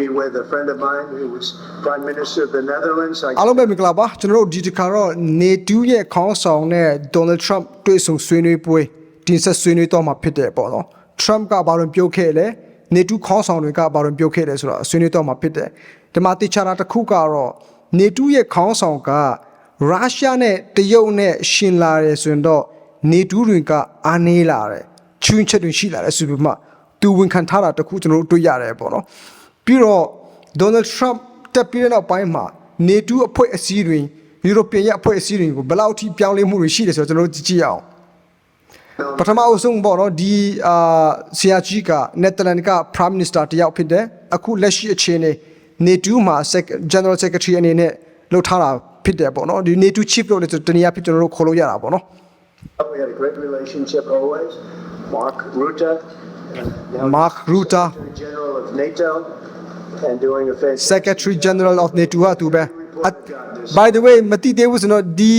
be with a friend of mine who was Prime Minister of the Netherlands. I အားလုံးပဲမင်္ဂလာပါကျွန်တော်တို့ဒီတစ်ခါတော့ NATO ရဲ့ခေါင်းဆောင်နဲ့ Donald Trump တွေ့ဆုံဆွေးနွေးပွဲတင်ဆက်ဆွေးနွေးတော့မှာဖြစ်တယ်ပေါ့နော် Trump ကဘာလို့ပြောခဲ့လဲ NATO ခေါင်းဆောင်တွေကဘာလို့ပြောခဲ့လဲဆိုတော့ဆွေးနွေးတော့မှာဖြစ်တယ်ဒီမှာတိချာတာတစ်ခုကတော့ NATO ရဲ့ခေါင်းဆောင်ကရုရှားနဲ့တရုတ်နဲ့ရှင်လာတယ်ဆိုရင်တော့ NATO တွေကအားနေလာတယ်ချွင်းချက်တွေရှိလာတယ်ဆိုပြီးမှသူဝန်ခံထားတာတစ်ခုကျွန်တော်တို့တွေ့ရတယ်ပေါ့နော် ပြီးတော့ Donald Trump တက်ပြီးတဲ့နောက်ပိုင်းမှာ NATO အဖွဲ့အစည်းတွေ European ရဲ့အဖွဲ့အစည်းတွေကိုဘယ်လောက်ထိပြောင်းလဲမှုတွေရှိတယ်ဆိုတော့ကျွန်တော်တို့ကြည့်ကြည့်အောင်ပထမအဆုံးပေါ့နော်ဒီအာဆရာကြီးက Netherlands က Prime Minister တယောက်ဖြစ်တယ်အခုလက်ရှိအခြေအနေ NATO မှာ Sec- General Secretary အနေနဲ့လှုပ်ထားတာဖြစ်တယ်ပေါ့နော်ဒီ NATO Chief လို့လည်းတနည်းအားဖြင့်ကျွန်တော်တို့ခေါ်လို့ရတာပေါ့နော် We had a great relationship always. Mark Rutte. and now Mark Rutte Secretary General of NATO and doing a fantastic Secretary General of NATO ဟာသူပဲအ By the way မတိသေးဘူးဆိုတော့ဒီ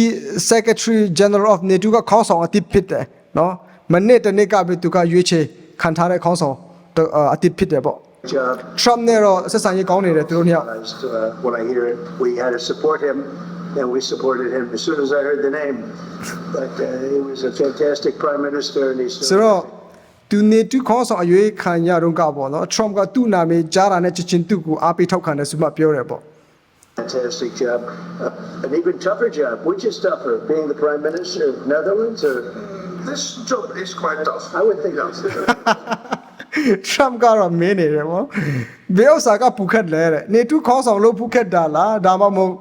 Secretary General of NATO ကခေါင်းဆောင်အတိဖြစ်တယ်နော်မနေ့တနေ့ကပဲသူကရွေးချယ်ခံထားတဲ့ခေါင်းဆောင်တစ်အတိဖြစ်တယ်ပေါ့ job. Trump နဲ့တော့ဆက်ဆံရေးကောင်းနေတယ်သူတို့နှစ်ယောက် Realized, uh, When I hear it, we had to support him, and we supported him as soon as I heard the name. But uh, he was a fantastic prime minister, and he's ဆိုတော့ သူနေတူခေါင်းဆောင်အရွေးခံရတော့ကပေါ့နော် Trump ကသူ့နာမည်ကြားတာနဲ့ချက်ချင်းသူ့ကိုအားပေးထောက်ခံတယ်ဆိုမှပြောတယ်ပေါ့ fantastic job. Uh, an even tougher job. Which is tougher, being the prime minister of Netherlands, or This job is quite tough. I would think it's Trump ကတော့မင်းနေတယ်ပေါ့ဘယ်ဥစ္စာကပူခတ်လဲတဲ့နေတူခေါင်းဆောင်လို့ပူခတ်တာလားဒါမှမဟုတ်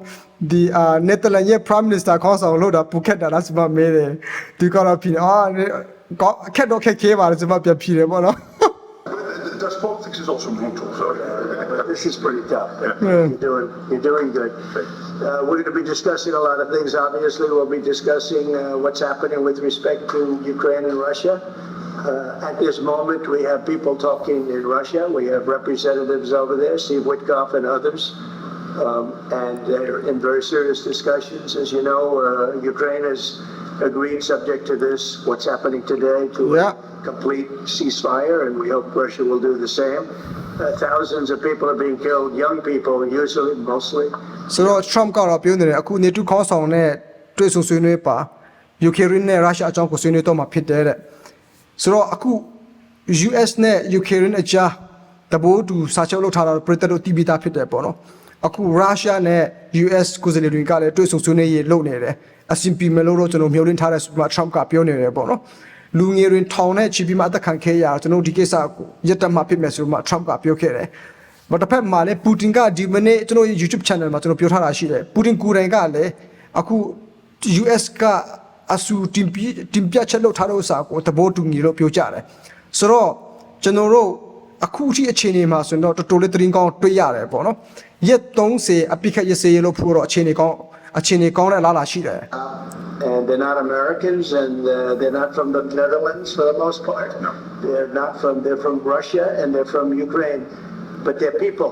ဒီအာ Netherlands ရဲ့ Prime Minister ခေါင်းဆောင်လို့ဒါပူခတ်တာလားဆိုမှမင်းတယ်ဒီကတော့ဖြစ်နေအာ ကောင်းအခက်တော့ခက်ခဲပါလေဆိုမှပြန်ဖြေတယ်ပေါ့နော် Dutch politics is also brutal, so. But this is pretty tough. But You're doing, you're doing good. Uh, we're going to be discussing a lot of things. Obviously, we'll be discussing uh, what's happening with respect to Ukraine and Russia. Uh, at this moment, we have people talking in Russia. We have representatives over there, Steve Witkoff and others. Um, and they're in very serious discussions. As you know, uh, Ukraine has agreed, subject to this, what's happening today, to Yeah. a complete ceasefire, and we hope Russia will do the same. Uh, thousands of people are being killed, young people, usually, mostly. ဆိုတော့ Trump ကတော့ပြောနေတယ်အခုနေတူခေါင်းဆောင်နဲ့တွေ့ဆုံဆွေးနွေးပါ Ukraine နဲ့ Russia အကြောင်းကိုဆွေးနွေးတော့မှာဖြစ်တယ်တဲ့ဆိုတော့အခု US နဲ့ Ukraine အကြားတဘိုးတူစာချုပ်လုပ်ထားတာပြည်သက်တို့တည်ပြီးသားဖြစ်တယ်ပေါ့နော်အခု Russia နဲ့ US ကိုယ်စားလှယ်တွေကလည်းတွေ့ဆုံဆွေးနွေးရေးလုပ်နေတယ် အဆင်ပြေမယ်လို့တော့ကျွန်တော်မျှော်လင့်ထားတဲ့ဆိုမှ Trump ကပြောနေတယ်ပေါ့နော်လူငယ်တွေထောင်နဲ့ချီပြီးမှအသက်ခံခဲ့ရတာကျွန်တော်ဒီကိစ္စကိုရက်တက်မှဖြစ်မယ်ဆိုမှ Trump ကပြောခဲ့တယ်ဘာတစ်ဖက်မှာလည်းပူတင်ကဒီမနေ့ကျွန်တော် YouTube channel မှာကျွန်တော်ပြောထားတာရှိတယ်ပူတင်ကိုယ်တိုင်ကလည်းအခု US ကအဆူတင်ပြတင်ပြချက်လုပ်ထားတဲ့ဥစ္စာကိုသဘောတူညီလို့ပြောကြတယ်ဆိုတော့ကျွန်တော်တို့အခုအထိအခြေအနေမှာဆိုရင်တော့တော်တော်လေးသတင်းကောင်းတွေ့ရတယ်ပေါ့နော်ရက်30အပိခတ်ရစေရလို့ဖို့တော့အခြေအနေကောင်း အခြေအနေကောင်းတဲ့အလားအလာရှိတယ် And they're not Americans, and uh, they're not from the Netherlands for the most part. No. They're not from, they're from Russia and they're from Ukraine, but they're people.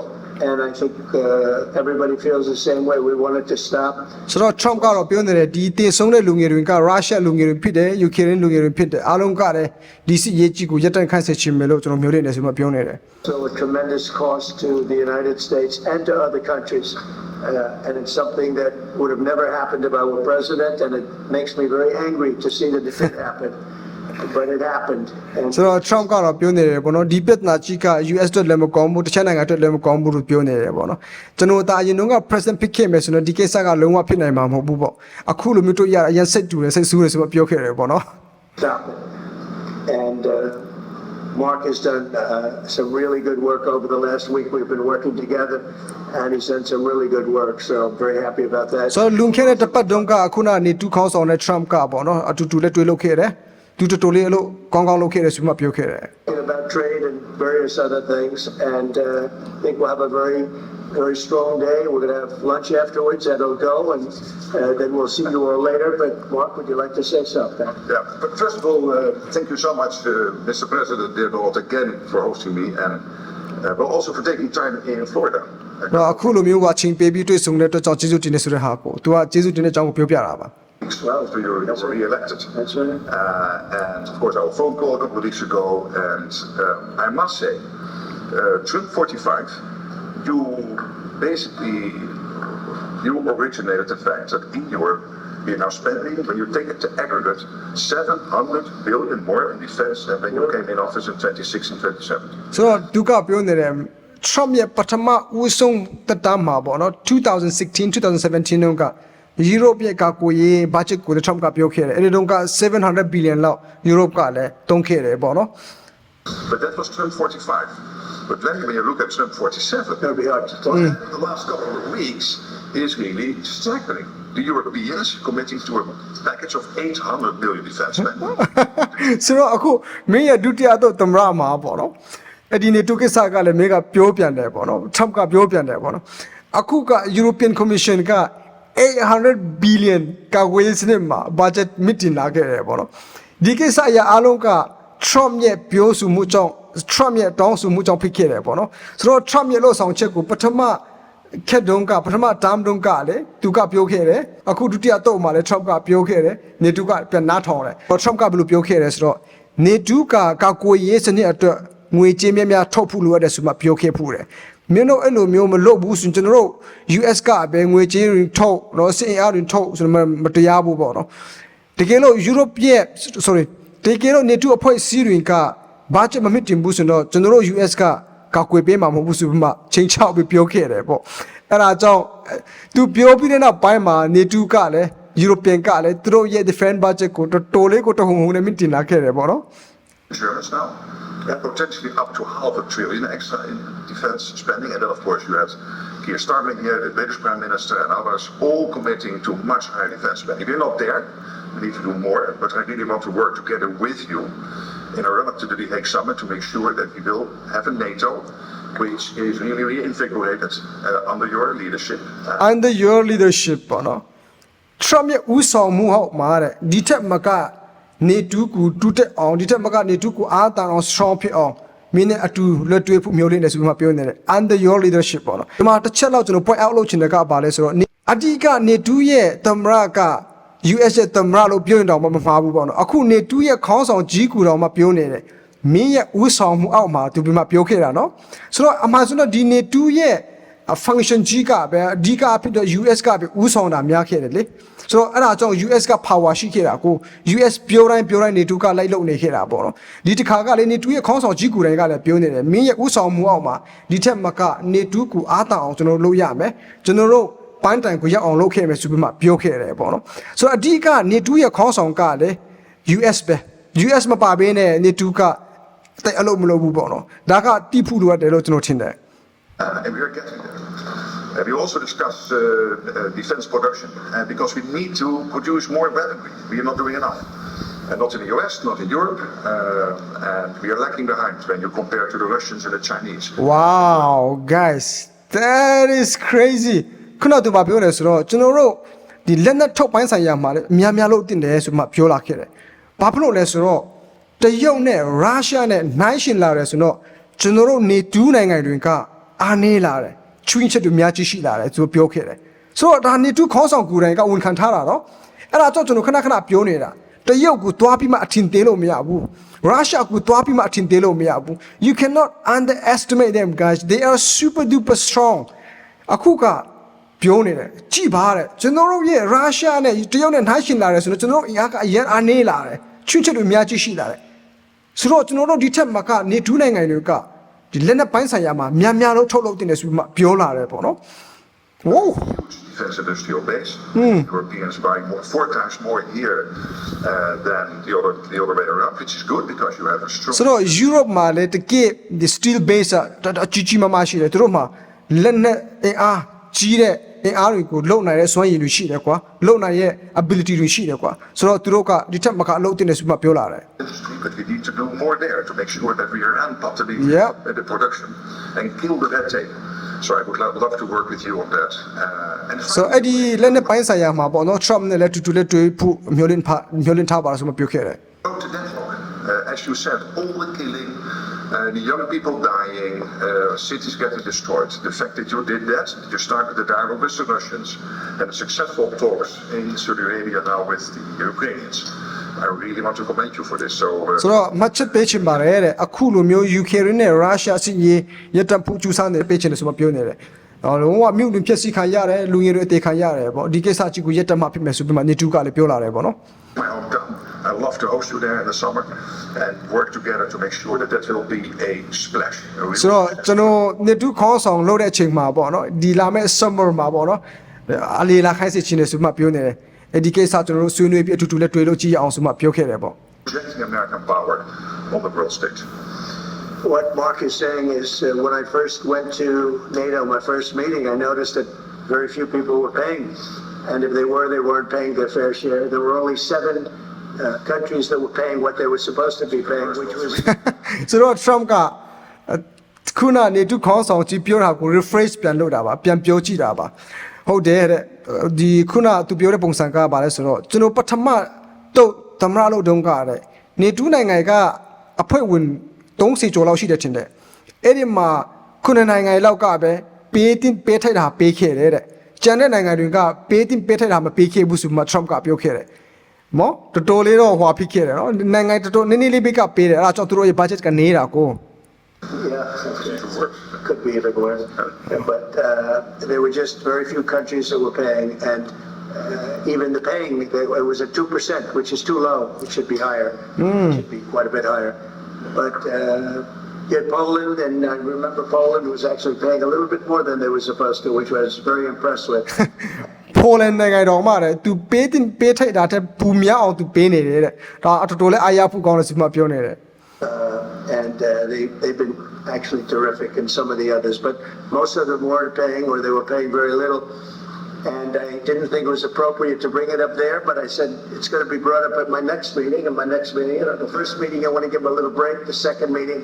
And I think uh, everybody feels the same way. We wanted to stop ဆိုတော့ Trump ကတော့ပြောနေတယ်ဒီတင်ဆုံးတဲ့လူငယ်တွေကရုရှားလူငယ်တွေဖြစ်တယ်ယူကရိန်းလူငယ်တွေဖြစ်တယ်အားလုံးကလည်းဒီစစ်ရေးကြီးကိုရပ်တန့်ခိုင်းစေချင်မယ်လို့ကျွန်တော်မျိုးလေးနေဆိုမှပြောနေတယ် So a tremendous cost to the United States and to other countries. Uh, and it's something that would have never happened if I were president, and it makes me very angry to see that it did happen. But it happened. And ဆိုတော့ Trump ကတော့ပြောနေတယ်ပေါ့နော်ဒီပြဿနာကြီးက US အတွက်လည်းမကောင်းဘူးတခြားနိုင်ငံအတွက်လည်းမကောင်းဘူးလို့ပြောနေတယ်ပေါ့နော်ကျွန်တော်ဒါအရင်တုန်းက president ဖြစ်ခဲ့မယ်ဆိုတော့ဒီကိစ္စကလုံးဝဖြစ်နိုင်မှာမဟုတ်ဘူးပေါ့အခုလိုမျိုးတို့ရအရင်စိတ်တူတယ်စိတ်ဆူတယ်ဆိုတော့ပြောခဲ့တယ်ပေါ့နော် stop it. And uh, Mark has done uh, some really good work over the last week. We've been working together, and he's done some really good work. So I'm very happy about that. ဆိုတော့လွန်ခဲ့တဲ့တစ်ပတ်တုန်းကအခုနကနေတူခေါင်းဆောင်တဲ့ Trump ကပေါ့နော်အတူတူလည်းတွေ့လို့ခဲ့တယ် တူတူတူလေးအလို့ကောင်းကောင်းလုပ်ခဲ့တယ်ဆိုမှပြောခဲ့တယ် Talking about trade and various other things, and uh, I think we'll have a very, very strong day. We're going to have lunch afterwards at Ogo, and uh, then we'll see you all later. But Mark, would you like to say something? Yeah, but first of all, uh, thank you so much, uh, Mr. President, dear Lord, again for hosting me, and uh, but also for taking time in Florida. Uh, တော့အခုလိုမျိုးကအချိန်ပေးပြီးတွေ့ဆုံတဲ့အတွက်ကြောင့်ကျေးဇူးတင်နေဆိုတဲ့ဟာကို तू ကကျေးဇူးတင်တဲ့အကြောင်းကိုပြောပြတာပါ weeks after you were re-elected. That's right. Uh, and of course, our phone call a couple of weeks ago, and uh, I must say, uh, Trump 45 you basically you originated the fact that in your you're now spending when you take it to aggregate 700 billion more in defense than when you came in office in 2016 2017. ဆိုတော့ဒုကပြောနေတဲ့ Trump ရဲ့ပထမဦးဆုံးတက်တမ်းမှာပေါ့နော်2016 2017တုန်းက Europe ရဲ့ကာကွယ်ရေး budget ကို Trump ကပြောခဲ့တယ်အဲဒီတုန်းက700 billion လောက် Europe ကလည်းတုံးခဲ့တယ်ပေါ့နော် But that was Trump 45. But then when you look at Trump 47, It'll be hard to talk. Well, the last couple of weeks is really staggering. The Europeans committing to a package of 800 billion defense spending. ဆိုတော့အခုမင်းရဲ့ဒုတိယတော့သမရမှာပေါ့နော်အဲ့ဒီနေတုကိစ္စကလည်းမင်းကပြောပြန်တယ်ပေါ့နော် Trump ကပြောပြန်တယ်ပေါ့နော်အခုက European Commission က 800 billion ကာကွယ်ရေးစနစ်မှာ budget meeting လာခဲ့တယ်ပေါ့နော်ဒီကိစ္စအရာအလုံးက Trump ရဲ့ပြောဆိုမှုကြောင့် Trump ရဲ့တောင်းဆိုမှုကြောင့်ဖြစ်ခဲ့တယ်ပေါ့နော်ဆိုတော့ Trump ရဲ့လို့ဆောင်ချက်ကိုပထမခက်တုန်းကပထမတမ်တုန်းကလည်းသူကပြောခဲ့တယ်အခုဒုတိယတော့မှာလည်း Trump ကပြောခဲ့တယ်နေတူကပြန်နားထောင်တယ်။ Trump ကဘယ်လိုပြောခဲ့တယ်ဆိုတော့နေတူကကာကွယ်ရေးစနစ်အတွက်ငွေကြေးများများထုတ်ဖို့လိုအပ်တယ်ဆိုမှပြောခဲ့ဖို့တယ်။ မင်းတို့အဲ့လိုမျိုးမလုပ်ဘူးဆိုရင်ကျွန်တော်တို့ US ကပဲငွေကြေးတွေထုတ်တော့စင်အားတွေထုတ်ဆိုတော့မတရားဘူးပေါ့နော်။တကယ်လို့ Europe ရဲ့ sorry တကယ်လို့နေတူအဖွဲ့အစည်းတွေကဘာချက်မမတင်ဘူးဆိုတော့ကျွန်တော်တို့ US ကကာကွယ်ပေးမှာမဟုတ်ဘူးဆိုပြီးမှချိန်ချောက်ပြီးပြောခဲ့တယ်ပေါ့အဲ့ဒါကြောင့်သူပြောပြီးတဲ့နောက်ပိုင်းမှာနေတူကလည်း European ကလည်းသူတို့ရဲ့ defense budget ကိုတော်တော်လေးကိုတဟုန်ဟုန်နဲ့မြင့်တင်လာခဲ့တယ်ပေါ့နော် Germans now. And potentially up to half a trillion extra in defense spending. And then, of course, you had Keir Starmer here, the British Prime Minister, and others all committing to much higher defense spending. We're not there. We need to do more. But I really want to work together with you in a run up to the The Hague Summit to make sure that we will have a NATO which is really reinvigorated uh, under your leadership. Uh, under your leadership ပေါ့နော် Trump ရဲ့ဦးဆောင်မှုဟောက်မှာတဲ့ဒီထက်မက နေတူးကူတူးတက်အောင်ဒီထက်မကနေတူးကူအားတန်အောင် strong ဖြစ်အောင်မင်းနဲ့အတူလွတ်တွေ့ဖို့မျိုးလေးနဲ့ဆိုပြီးမှပြောနေတယ် under your leadership ပေါ့နော်ဒီမှာတစ်ချက်လောက်ကျွန်တော် point out လုပ်ချင်တဲ့ကဘာလဲဆိုတော့နေအဓိကနေတူးရဲ့သမရက US ရဲ့သမရလို့ပြောရင်တော့မမှားဘူးပေါ့နော်အခုနေတူးရဲ့ခေါင်းဆောင်ကြီးကူတော်မှပြောနေတယ်မင်းရဲ့ဦးဆောင်မှုအောက်မှာသူပြီးမှပြောခဲ့တာနော်ဆိုတော့အမှန်ဆိုတော့ဒီနေတူးရဲ့ function ကြီးကပဲအဓိကဖြစ်တော့ US ကပဲဦးဆောင်တာများခဲ့တယ်လေ ဆိုတော့အဲ့ဒါကြောင့် US က power ရှိခဲ့တာကို US ပြောတိုင်းပြောတိုင်းနေတူကလိုက်လုပ်နေခဲ့တာပေါ့နော်ဒီတစ်ခါကလေနေတူရဲ့ခေါင်းဆောင်ကြီးကူတိုင်းကလည်းပြောနေတယ်မင်းရဲ့ဦးဆောင်မှုအောက်မှာဒီထက်မကနေတူကူအားတန်အောင်ကျွန်တော်တို့လုပ်ရမယ်ကျွန်တော်တို့ပန်းတိုင်ကိုရောက်အောင်လုပ်ခဲ့မယ်ဆိုပြီးမှပြောခဲ့တယ်ပေါ့နော်ဆိုတော့အဓိကနေတူရဲ့ခေါင်းဆောင်ကလည်း US ပဲ US မပါဘဲနဲ့နေတူကတိုက်အလုပ်မလုပ်ဘူးပေါ့နော်ဒါကတိဖူလိုရတယ်လို့ကျွန်တော်ထင်တယ် Uh, and we are getting there. Uh, we also discuss uh, uh, defense production uh, because we need to produce more weaponry. We are not doing enough. And not in the US, not in Europe, uh, and we are lagging behind when you compare to the Russians and the Chinese. Wow guys that is crazy ခုနကသူမပြောတယ်ဆိုတော့ကျွန်တော်တို့ဒီလက်နက်ထုတ်ပိုင်းဆိုင်ရာမှာလည်းအများများလို့တင်တယ်ဆိုမှပြောလာခဲ့တယ်။ဘာဖြစ်လို့လဲဆိုတော့တရုတ်နဲ့ရုရှားနဲ့နိုင်ရှင်လာတယ်ဆိုတော့ကျွန်တော်တို့နေတူးနိုင်ငံတွေကအားနေလာတယ်။ ချွင်းချက်တွေများကြီးရှိလာတယ်သူပြောခဲ့တယ်။ဆိုတော့ဒါနေတူးခေါင်းဆောင်ကူတိုင်ကဝန်ခံထားတာတော့အဲ့ဒါကြောင့်ကျွန်တော်ခဏခဏပြောနေတာတရုတ်ကိုသွားပြီးမှအထင်သေးလို့မရဘူး။ Russia ကိုသွားပြီးမှအထင်သေးလို့မရဘူး you cannot underestimate them guys they are super duper strong အခုကပြောနေတယ်ကြည်ပါတဲ့ကျွန်တော်တို့ရဲ့ Russia နဲ့တရုတ်နဲ့နှိုင်းယှဉ်လာတယ်ဆိုတော့ကျွန်တော်တို့အင်အားကအရင်အားနေလာတယ်ချွတ်ချက်တွေအများကြီးရှိလာတယ်ဆိုတော့ကျွန်တော်တို့ဒီထက်မကနေထူးနိုင်ငံတွေက ဒီလက်နက်ပိုင်းဆိုင်ရာမှာများများလို့ထုတ်လုပ်တင်တယ်ဆိုပြီးမှပြောလာတယ်ပေါ့နော် Whoa Huge defense industrial base. Europeans buying more, four times more here uh, than the other the other way around, which is good because you have a strong. ဆိုတော့ Europe မှာလည်းတကယ်ဒီ steel base อ่ะတတကြီးကြီးမားမားရှိတယ်သူတို့မှာလက်နက်အင်အားကြီးတဲ့ အင်အားတွေကိုလုံနိုင်တဲ့စွမ်းရည်တွေရှိတယ်ကွာလုံနိုင်ရဲ့ ability တွေရှိတယ်ကွာဆိုတော့သူတို့ကဒီထက်မကအလုပ်တင်တယ်ဆိုမှပြောလာတယ် industry, but we need to do more there to make sure that we ramp up the, Yep. uh, the production and kill the red tape. So I would lo- love to work with you on that. Uh, and ဆိုတော့အဲ့ဒီလက်နက်ပိုင်းဆိုင်ရာမှာပေါ့နော် Trump နဲ့လည်းတူတူလေးတွေ့ဖို့မျိုးလင့်ဖမျိုးလင့်ထားပါလို့ဆိုမှပြောခဲ့တယ် go to Denmark. Uh, as you said, all the killing, uh, the young people dying, uh, cities getting destroyed. The fact that you did that, that you started the dialogue with the Russians, and the successful talks in Saudi Arabia now with the Ukrainians. I really want to commend you for this. So, uh, ဆိုတော့မှတ်ချက်ပေးချင်ပါတယ်တဲ့အခုလိုမျိုး Ukraine နဲ့ Russia အစီအရေးရတဖို့ကျူးစားနေပေးချင်တယ်ဆိုမှပြောနေတယ်အော်လုံးဝမြို့တွင်ဖြစ်စီခံရတယ်လူငယ်တွေအသေးခံရတယ်ပေါ့ဒီကိစ္စကြီးကိုရတမှဖြစ်မယ်ဆိုပြီးမှနေတူကလည်းပြောလာတယ်ပေါ့နော် my hometown. I love to host you there in the summer and work together to make sure that that will be a splash. a real ဆိုတော့ splash. ကျွန်တော်နေတူခေါင်းဆောင်လုပ်တဲ့အချိန်မှာပေါ့နော်ဒီလာမဲ့ summer မှာပေါ့နော်အလီလာခိုင်းစီချင်တယ်ဆိုမှပြောနေတယ်အဲဒီကိစ္စကျွန်တော်တို့ဆွေးနွေးပြီးအတူတူလည်းတွေ့လို့ကြည့်ရအောင်ဆိုမှပြောခဲ့တယ်ပေါ့ Presenting American power on the world stage. What Mark is saying is, uh, when I first went to NATO, my first meeting, I noticed that very few people were paying. And if they were, they weren't paying their fair share. There were only seven uh, countries that were paying what they were supposed to be paying, which was ဆိုတော့ Trump ကအဲခုနနေတူခေါင်းဆောင်ကြီးပြောတာကို rephrase ပြန်လုပ်တာပါပြန်ပြောကြည့်တာပါဟုတ်တယ်တဲ့ဒီခုနသူပြောတဲ့ပုံစံကပါလဲဆိုတော့ကျွန်တော်ပထမတော့သမရလို့တုန်းကတဲ့နေတူနိုင်ငံကအဖွဲ့ဝင်30ကျော်လောက်ရှိတယ်ထင်တယ်အဲ့ဒီမှာခုနနိုင်ငံလောက်ကပဲပေးတင်ပေးထိုက်တာပေးခဲ့တယ်တဲ့ကျန်တဲ့နိုင်ငံတွေကပေးတင်ပေးထိုက်တာမပေးခဲ့ဘူးဆိုမှ Trump ကပြောခဲ့တယ် မောတော်တော်လေးတော့ဟွာဖြစ်ခဲ့တယ်နော်နိုင်ငံတော်တော်နည်းနည်းလေးပဲကပေးတယ်အဲ့ဒါကြောင့်သူတို့ရဲ့ budget ကနေတာကို Yeah, could be even worse. But uh, there were just very few countries that were paying, and uh, even the paying, it was at 2%, which is too low. It should be higher. It should be quite a bit higher. But uh, yet Poland, and I remember Poland was actually paying a little bit more than they were supposed to, which I was very impressed with. ပိုလန်နိုင်ငံတော်မှတဲ့သူပေးတင်ပေးထိုက်တာတဲ့ပူမြောက်အောင်သူပေးနေတယ်တဲ့ဒါအတော်တော်လေးအားရဖို့ကောင်းတယ်ဆိုမှပြောနေတယ် Uh, and uh, they, they've been actually terrific in some of the others, but most of them weren't paying or they were paying very little. And I didn't think it was appropriate to bring it up there, but I said it's going to be brought up at my next meeting. And my next meeting, you know, the first meeting, I want to give them a little break. The second meeting,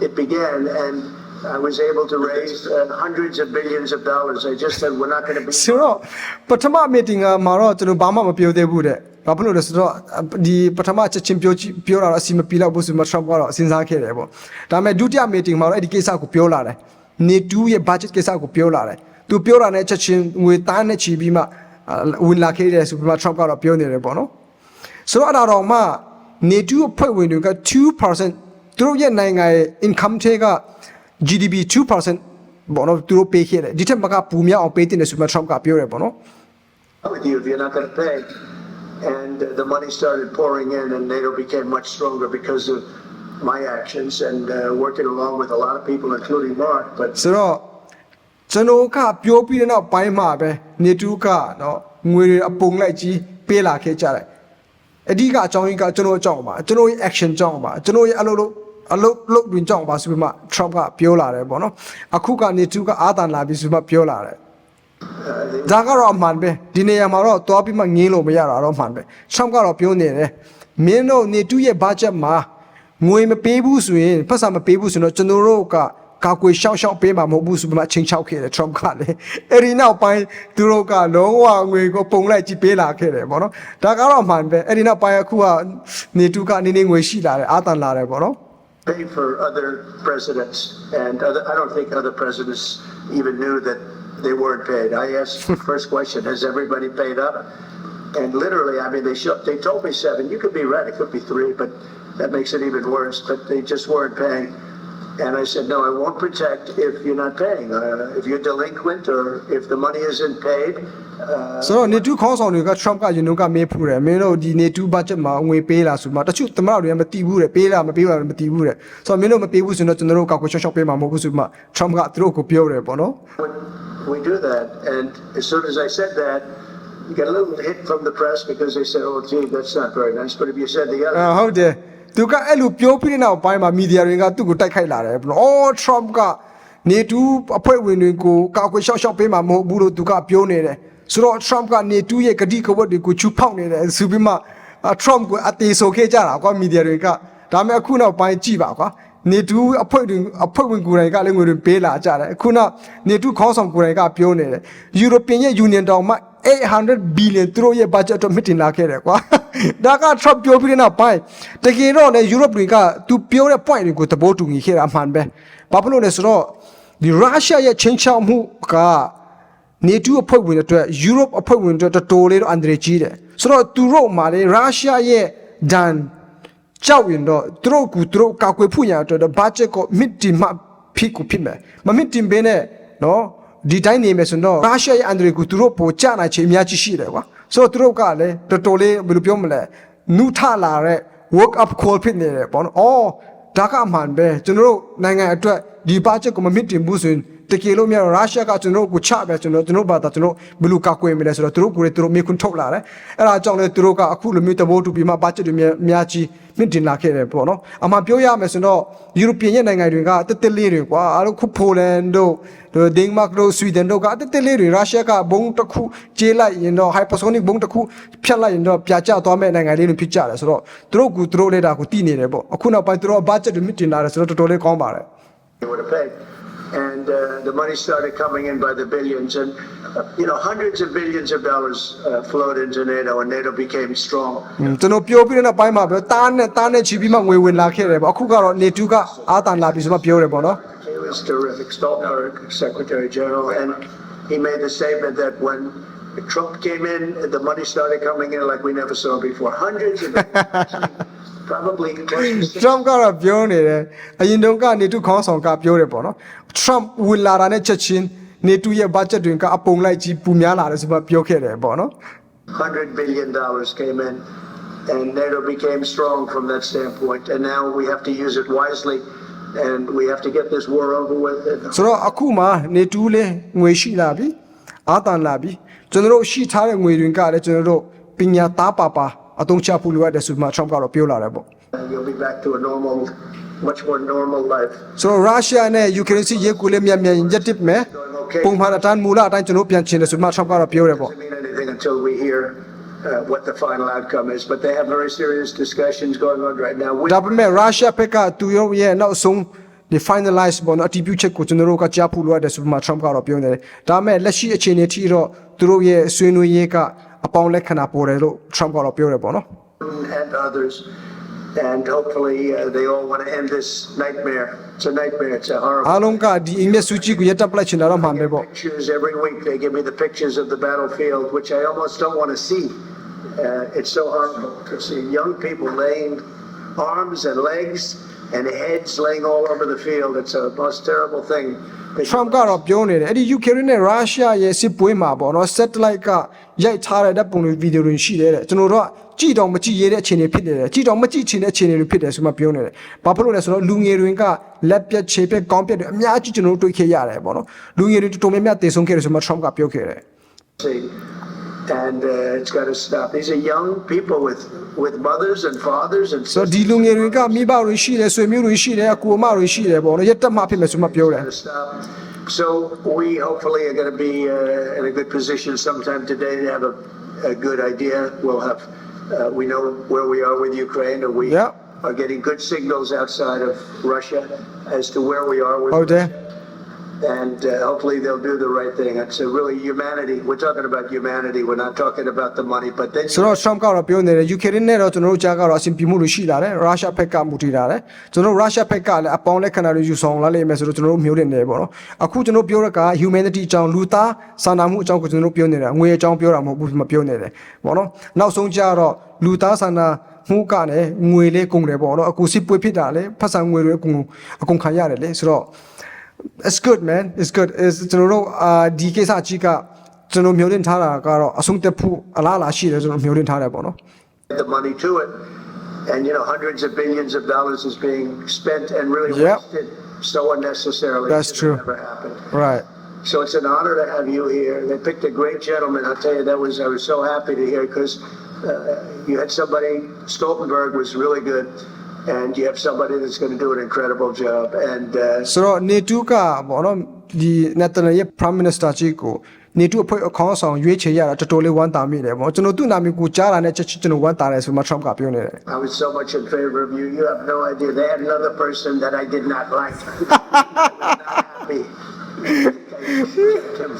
it began, and I was able to raise uh, hundreds of billions of dollars. I just said we're not going to be. ဆိုတော့ပထမ meeting ကမှာတော့ကျွန်တော်ဘာမှမပြောသေးဘူးတဲ့ဘာဖြစ်လို့လဲဆိုတော့ဒီပထမချက်ချင်းပြောကြည့်ပြောတာတော့အစီမပြေတော့ဘူးဆိုမှ Trump ကတော့စဉ်းစားခဲ့တယ်ပေါ့ဒါပေမဲ့ဒုတိယ meeting မှာတော့အဲ့ဒီကိစ္စကိုပြောလာတယ်နေတူးရဲ့ budget ကိစ္စကိုပြောလာတယ်သူပြောတာနဲ့ချက်ချင်းငွေသားနဲ့ချီပြီးမှအာဝင်လာခဲ့တယ်ဆိုပြီးမှ Trump ကတော့ပြောနေတယ်ပေါ့နော်ဆိုတော့အဲ့ဒါတော့မှနေတူအဖွဲ့ဝင်တွေက2%သူတို့ရဲ့နိုင်ငံရဲ့ income တွေက GDP 2%ဘောနော်သူတို့ပေးခဲ့တယ်ဒီထက်မကပူမြောက်အောင်ပေးတင်တယ်ဆိုမှ Trump ကပြောတယ်ပေါ့နော် with you if you're not going to pay. And uh, the money started pouring in, and NATO became much stronger because of my actions and uh, working along with a lot of people, including Mark. But ဆိုတော့ကျွန်တော်ကပြောပြီးတဲ့နောက်ပိုင်းမှာပဲနေတူကနော်ငွေတွေအပုံလိုက်ကြီးပေးလာခဲ့ကြတယ်အဓိကအကြောင်းကြီးကကျွန်တော်အကြောင်းပါကျွန်တော်ရဲ့ action ကြောင်းပါကျွန်တော်ရဲ့အလုပ်လုပ် အလုပ်လုပ်တွင်ကြောင်းပါဆိုပြီးမှ Trump ကပြောလာတယ်ပေါ့နော်အခုကနေတူကအာသန်လာပြီဆိုပြီးမှပြောလာတယ်ဒါကတော့အမှန်ပဲဒီနေရာမှာတော့သွားပြီးမှငင်းလို့မရတာတော့အမှန်ပဲရှောင်းကတော့ပြောနေတယ်မင်းတို့နေတူရဲ့ budget မှာငွေမပေးဘူးဆိုရင်ဖက်စာမပေးဘူးဆိုတော့ကျွန်တော်တို့ကကာကွယ်ရှောက်ရှောက်ပေးမှာမဟုတ်ဘူးဆိုပြီးမှချိန်ချောက်ခဲ့တယ် Trump ကလည်းအဲ့ဒီနောက်ပိုင်းသူတို့ကလုံးဝငွေကိုပုံလိုက်ကြည့်ပေးလာခဲ့တယ်ပေါ့နော်ဒါကတော့အမှန်ပဲအဲ့ဒီနောက်ပိုင်းအခုကနေတူကနေနေငွေရှိလာတယ်အာတန်လာတယ်ပေါ့နော် pay for other presidents, and other, I don't think other presidents even knew that they weren't paid. I asked the first question: Has everybody paid up? And literally, I mean, they show, they told me seven. You could be right; it could be three, but that makes it even worse. But they just weren't paying. And I said, no, I won't protect if you're not paying. Uh, if you're delinquent or if the money isn't paid, uh, ဆိုတော့ NATO ခေါင်းဆောင်တွေက Trump ကယူနုကမေးဖူးတယ်မင်းတို့ဒီ NATO budget မှာငွေပေးလားဆိုမှတချို့သမရတွေကမတီးဘူးတဲ့ပေးလားမပေးလားမတီးဘူးတဲ့ဆိုတော့မင်းတို့မပေးဘူးဆိုတော့ကျွန်တော်တို့ကောက်ကွယ်ရှော့ရှော့ပေးမှာမဟုတ်ဘူးဆိုမှ Trump ကသူတို့ကိုပြောတယ်ပေါ့နော် when we do that, and as soon as I said that, you get a little hit from the press because they said, "Oh, gee, that's not very nice." But if you said the အာ other, ဟုတ်တယ် သူကအဲ့လိုပြောပြီးတဲ့နောက်ပိုင်းမှာမီဒီယာတွေကသူ့ကိုတိုက်ခိုက်လာတယ်ဘလို့အော် Trump ကနေတူအဖွဲ့ဝင်တွေကိုကောက်ကွယ်ရှော့ရှော့ပေးမှာမဟုတ်ဘူးလို့သူကပြောနေတယ်ဆိုတော့ Trump ကနေတူရဲ့ဂတိကဝတ်တွေကိုချူဖောက်နေတယ်ဆိုပြီးမှအာ Trump ကိုအသေးဆိုခဲ့ကြတာကွာမီဒီယာတွေကဒါပေမဲ့အခုနောက်ပိုင်းကြည့်ပါကွာနေတူအဖွဲ့တွေအဖွဲ့ဝင်ကိုယ်တိုင်ကလည်းငွေတွေပေးလာကြတယ်အခုနောက်နေတူခေါင်းဆောင်ကိုယ်တိုင်ကပြောနေတယ် European ရဲ့ Union တောင်မှ800 billion သူတို့ရဲ့ budget တော့မြင့်တင်လာခဲ့တယ်ကွာ ဒါက Trump ပြောပြီးတဲ့နောက်ပိုင်းတကယ်တော့လေ Europe တွေကသူပြောတဲ့ point တွေကိုသဘောတူညီခဲ့တာအမှန်ပဲဘာဖြစ်လို့လဲဆိုတော့ဒီ Russia ရဲ့ချင်းချောက်မှုကနေတူအဖွဲ့ဝင်တွေအတွက် Europe အဖွဲ့ဝင်တွေအတွက်တော်တော်လေးတော့အန္တရာယ်ကြီးတယ်ဆိုတော့သူတို့မှာလေ Russia ရဲ့ဒန်ကြောက်ရင်တော့သူတို့ကူသူတို့ကာကွယ်ဖို့ရအတွက်တော့ budget ကို mid တင်မှဖြစ်ကိုဖြစ်မယ်မ mid တင်ပေးနဲ့နော်ဒီတိုင်းနေမယ်ဆိုတော့ရုရှားရဲ့အန်ဒရီကိုသူတို့ပိုကြနိုင်ချေအများကြီးရှိတယ်ကွာ ဆိုတော့သူတို့ကလည်းတော်တော်လေးဘယ်လိုပြောမလဲနုထလာတဲ့ work up call ဖြစ်နေတယ်ပေါ့နော်အော်ဒါကအမှန်ပဲကျွန်တော်တို့နိုင်ငံအတွက်ဒီ budget ကိုမ mid တင်ဘူးဆိုရင် တကယ်လို့များရုရှားကကျွန်တော်တို့ကိုချပဲကျွန်တော်ကျွန်တော်ဘာသာကျွန်တော်ဘယ်လိုကာကွယ်မလဲဆိုတော့သူတို့ကိုယ်တွေသူတို့မေခွန်းထုတ်လာတယ်အဲ့ဒါကြောင့်လေသူတို့ကအခုလိုမျိုးတဘိုးတူပြီးမှ budget တွေများများကြီးမြင့်တင်လာခဲ့တယ်ပေါ့နော်အမှပြောရမယ်ဆိုတော့ European ရဲ့နိုင်ငံတွေကတက်တက်လေးတွေကွာအဲ့လိုခုပိုလန်တို့ဒိန်းမတ်တို့ဆွီဒင်တို့ကတက်တက်လေးတွေရုရှားကဘုံတစ်ခုကျေးလိုက်ရင်တော့ hypersonic ဘုံတစ်ခုဖြတ်လိုက်ရင်တော့ပြာကျသွားမဲ့နိုင်ငံလေးတွေဖြစ်ကြတယ်ဆိုတော့သူတို့ကသူတို့လည်းဒါကိုတည်နေတယ်ပေါ့အခုနောက်ပိုင်းသူတို့ budget တွေမြင့်တင်လာတယ်ဆိုတော့တော်တော်လေးကောင်းပါတယ် they would have paid. And uh, the money started coming in by the billions, and uh, you know hundreds of billions of dollars uh, flowed into NATO, and NATO became strong. ကျွန်တော်ပြောပြီးတဲ့နောက်ပိုင်းမှာပဲတားနဲ့တားနဲ့ချီပြီးမှငွေဝင်လာခဲ့တယ်ပေါ့အခုကတော့နေတူကအာတန်လာပြီးဆိုမှပြောတယ်ပေါ့နော် He was terrific, Stoltenberg, Secretary General, and he made the statement that when Trump came in, the money started coming in like we never saw before. Hundreds of probably close to Trump ကတော့ပြောနေတယ်အရင်တုန်းကနေတူခေါင်းဆောင်ကပြောတယ်ပေါ့နော် Trump ဝင်လာတာနဲ့ချက်ချင်းနေတူရဲ့ budget တွေကအပုံလိုက်ကြီးပူများလာတယ်ဆိုမှပြောခဲ့တယ်ပေါ့နော် hundred billion dollars came in, and NATO became strong from that standpoint. And now we have to use it wisely, and we have to get this war over with. And ဆိုတော့အခုမှနေတူလဲငွေရှိလာပြီ အာတန်လာပြီကျွန်တော်တို့ရှိထားတဲ့ငွေတွေကလည်းကျွန်တော်တို့ပညာသားပါပါအသုံးချဖို့လိုအပ်တယ်ဆိုမှ Trump ကတော့ပြောလာတယ်ပေါ့ you'll be back to a normal, much more normal life. ဆိုတော့ရုရှားနဲ့ယူကရိန်းစစ်ရေးကိုလည်းမြန်မြန်ရက်တစ်မယ်ပုံမှန်အတိုင်းမူလအတိုင်းကျွန်တော်ပြန်ချင်တယ်ဆိုမှ Trump ကတော့ပြောတယ်ပေါ့ Doesn't mean anything until we hear uh, what the final outcome is. But they have very serious discussions going on right now. We, ဒါပေမဲ့ရုရှားဘက်ကသူတို့ရဲ့နောက်ဆုံး ဒီ finalize ပေါ်တော့အတည်ပြုချက်ကိုကျွန်တော်တို့ကကြားဖို့လိုအပ်တယ်ဆိုမှ Trump ကတော့ပြောနေတယ်ဒါပေမဲ့လက်ရှိအခြေအနေထိတော့သူတို့ရဲ့ဆွေးနွေးရေးကအပေါင်းလက္ခဏာပေါ်တယ်လို့ Trump ကတော့ပြောတယ်ပေါ့နော် and others. And hopefully uh, they all want to end this nightmare. It's a nightmare. It's a horrible. အားလုံးကဒီအင်မျက်စုကြည့်ကိုရက်တက်ပလိုက်ချင်တာတော့မှန်ပဲပေါ့ Pictures every week. They give me the pictures of the battlefield, which I almost don't want to see. Uh, it's so horrible to see young people laying arms and legs and heads laying all over the field. It's a most terrible thing. They- Trump ကတော့ပြောနေတယ်အဲ့ဒီ Ukraine နဲ့ Russia ရဲ့စစ်ပွဲမှာပေါ့နော် satellite ကရိုက်ထားတဲ့ဓာတ်ပုံတွေဗီဒီယိုတွေရှိတယ်တဲ့ကျွန်တော်တို့ကကြည့်တော့မကြည့်ရတဲ့အခြေအနေဖြစ်နေတယ်ကြည့်တော့မကြည့်ချင်တဲ့အခြေအနေတွေဖြစ်တယ်ဆိုမှပြောနေတယ်ဘာဖြစ်လို့လဲဆိုတော့လူငယ်တွေကလက်ပြက်ခြေပြက်ကောင်းပြက်တွေအများကြီးကျွန်တော်တို့တွေ့ခဲ့ရတယ်ပေါ့နော်လူငယ်တွေတော်တော်များများတည်ဆုံးခဲ့တယ်ဆိုမှ Trump ကပြောခဲ့တယ် see. And uh, it's got to stop. These are young people with, with mothers and fathers and ဆိုတော့ဒီလူငယ်တွေကမိဘတွေရှိတယ်ဆွေမျိုးတွေရှိတယ်အကူအမတွေရှိတယ်ပေါ့နော်ရက်တက်မှဖြစ်မယ်ဆိုမှပြောတယ် to stop. So we hopefully are going to be uh, in a good position sometime today to have a, a good idea. We'll have, uh, we know where we are with Ukraine, and we Yeah. are getting good signals outside of Russia as to where we are with ဟုတ်တယ် Russia. And uh, hopefully they'll do the right thing. It's a really humanity. We're talking about humanity. We're not talking about the money. But then ဆိုတော့ Trump ကတော့ပြောနေတယ် Ukraine နဲ့တော့ကျွန်တော်တို့ကြားကတော့အဆင်ပြေမှုတွေရှိလာတယ် Russia ဘက်ကမူတည်လာတယ်ကျွန်တော်တို့ Russia ဘက်ကလည်းအပေါင်းလက္ခဏာတွေယူဆောင်လာလိမ့်မယ်ဆိုတော့ကျွန်တော်တို့မျိုးတင်နေပေါ့နော်အခုကျွန်တော်ပြောရက humanity အကြောင်းလူသားစာနာမှုအကြောင်းကိုကျွန်တော်တို့ပြောနေတာငွေအကြောင်းပြောတာမဟုတ်ဘူးမပြောနေတယ်ပေါ့နော်နောက်ဆုံးကြတော့လူသားစာနာမှုကလည်းငွေလေးကုန်တယ်ပေါ့နော်အခုစစ်ပွဲဖြစ်တာလေဖတ်ဆံငွေတွေအကုန်အကုန်ခံရတယ်လေဆိုတော့ it's good man it's good is ကျွန်တော်တို့အာဒီကိစ္စအကြီးကကျွန်တော်မျိုးတင်ထားတာကတော့အဆုံးတက်ဖို့အလားအလာရှိတယ်ကျွန်တော်မျိုးတင်ထားတယ်ပေါ့နော် the money to it. And, you know, hundreds of billions of dollars is being spent and really Yep. wasted so unnecessarily. That's It should true. have Never happened. right So it's an honor to have you here. They picked a great gentleman. I'll tell you, that was, I was so happy to hear because uh, you had somebody, Stoltenberg was really good. And you have somebody that's going to do an incredible job. And uh, ဆိုတော့ NATO ကပေါ့နော်ဒီ Netherlands ရဲ့ Prime Minister ကြီးကို NATO အဖွဲ့အခေါင်းဆောင်ရွေးချယ်ရတာတော်တော်လေးဝမ်းသာမိတယ်ပေါ့ကျွန်တော်သူ့နာမည်ကိုကြားတာနဲ့ချက်ချင်းကျွန်တော်ဝမ်းသာတယ်ဆိုမှ Trump ကပြောနေတယ် I was so much in favor of you. You have no idea. They had another person that I did not like. Happy.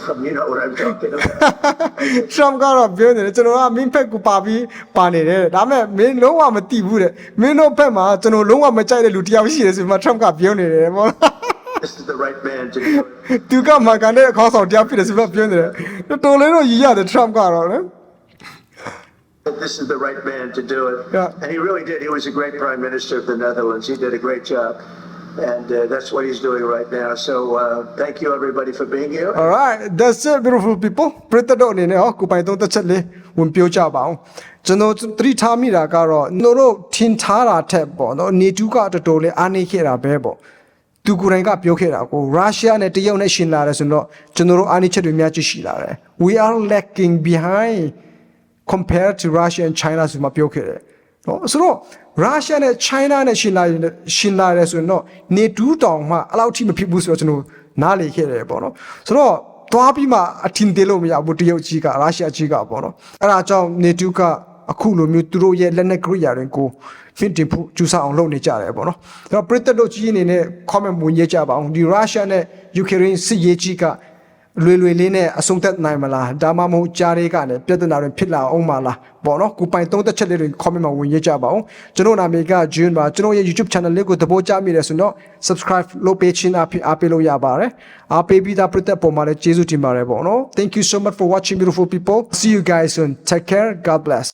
From you know what I'm talking about. Trump ကတော့ပြောနေတယ်ကျွန်တော်ကမင်းဖက်ကိုပါပြီးပါနေတယ်ဒါပေမဲ့မင်းလုံးဝမတိဘူးတဲ့မင်းတို့ဖက်မှာကျွန်တော်လုံးဝမကြိုက်တဲ့လူတစ်ယောက်ရှိတယ်ဆိုမှ Trump ကပြောနေတယ်ပေါ့ This is the right man to do it. သူကမှကန်တဲ့အခေါင်းဆောင်တရားဖြစ်တယ်ဆိုမှပြောနေတယ်တော်တော်လေးတော့ရည်ရတယ် Trump ကတော့နော် that this is the right man to do it. Yeah. And he really did. He was a great prime minister of the Netherlands. He did a great job. And uh, that's what he's doing right now. So uh, thank you, everybody, for being here. Alright that's it beautiful people ပရိသတ်တို့အနေနဲ့ဟောကိုပိုင်သုံးသက်ချက်လေးဝင်ပြောကြပါအောင်ကျွန်တော်သတိထားမိတာကတော့တို့တို့ထင်ထားတာထက်ပေါ့နော်နေတူးကတော်တော်လေးအားနေခဲ့တာပဲပေါ့သူကိုယ်တိုင်ကပြောခဲ့တာကိုရုရှားနဲ့တရုတ်နဲ့ရှင်လာတယ်ဆိုတော့ကျွန်တော်တို့အားနေချက်တွေများကြီးရှိလာတယ် we are lacking behind compared to Russia and China ဆိုမှပြောခဲ့တယ်နော်ဆိုတော့ Russia နဲ့ China နဲ့ရှင်လာရင်ရှင်လာတယ်ဆိုရင်တော့နေတူးတောင်မှအဲ့လောက်ထိမဖြစ်ဘူးဆိုတော့ကျွန်တော်နားလေခဲ့တယ်ပေါ့နော်ဆိုတော့သွားပြီးမှအထင်သေးလို့မရဘူးတရုတ်ကြီးကရုရှားကြီးကပေါ့နော်အဲ့ဒါကြောင့်နေတူးကအခုလိုမျိုးသူတို့ရဲ့လက်နက်ကရိယာတွေကိုဖင့်တင်ဖို့ကြိုးစားအောင်လုပ်နေကြတယ်ပေါ့နော်အဲ့တော့ပရိသတ်တို့ကြီးအနေနဲ့ comment ဝင်ရေးကြပါအောင်ဒီ Russia နဲ့ Ukraine စစ်ရေးကြီးက လွယ်လွယ်လေးနဲ့အဆုံးသတ်နိုင်မလားဒါမှမဟုတ်ကြားတွေကလည်းပြဿနာတွေဖြစ်လာအောင်မလားပေါ့နော်ကိုပိုင်သုံးသက်ချက်လေးတွေ comment မှာဝင်ရေးကြပါအောင်ကျွန်တော်နာမည်က June ပါကျွန်တော်ရဲ့ YouTube channel လေးကိုသဘောကျမိတယ်ဆိုတော့ subscribe လုပ်ပေးခြင်းအဖြစ်အားပေးလို့ရပါတယ်အားပေးပြီးသားပရိသတ်ပေါ်မှာလည်းကျေးဇူးတင်ပါတယ်ပေါ့နော် Thank you so much for watching beautiful people see you guys soon take care god bless